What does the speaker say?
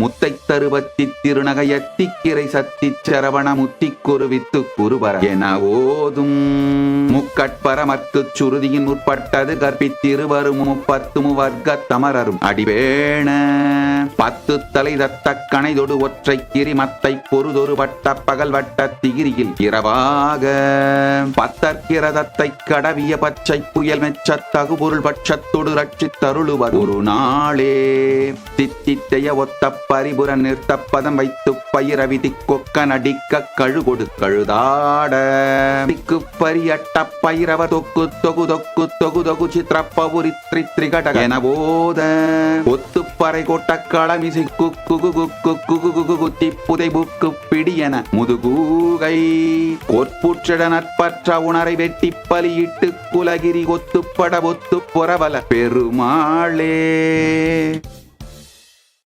முத்தை தருவத்தி திருநகையத்தி கிரை சத்தி சரவண முத்தி குருவித்து குருவர என ஓதும். முக்கட்பரமற்கு சுருதியின் முற்பட்டது கற்பித்திருவரும் முப்பத்து வர்க்க தமரரும் அடிவேண பத்து தலை தத்த கணைதொடு ஒற்றை கிரிமத்தை பொறுதொரு வட்ட பகல் வட்ட திகிரியில் இரவாக பத்தற்கிரதத்தை கடவிய பச்சை புயல் மெச்ச தகுபொருள் பட்சத்தொடு ரட்சித் தருளுவர். ஒரு நாளே தித்தித்தைய ஒத்த பரிபுற நிறுத்த பதம் வைத்து பயிரவிதி கொக்க நடிக்க கழுகொடு கழுதாட. திக்கு பரியட்ட பயிரவ தொக்கு தொகு தொக்கு தொகு தொகு சித்திரப்பவுரி த்ரி திரிகட என போத. ஒத்து பறை கொட்ட களமிசை குக்கு குகு குக்கு குகு குத்தி புதை புக்கு பிடியன முதுகூகை. கொற்புற்றிட நற்பற்ற உணரை வெட்டி பலியிட்டு குலகிரி ஒத்துப்பட ஒத்து புறவல பெருமாளே.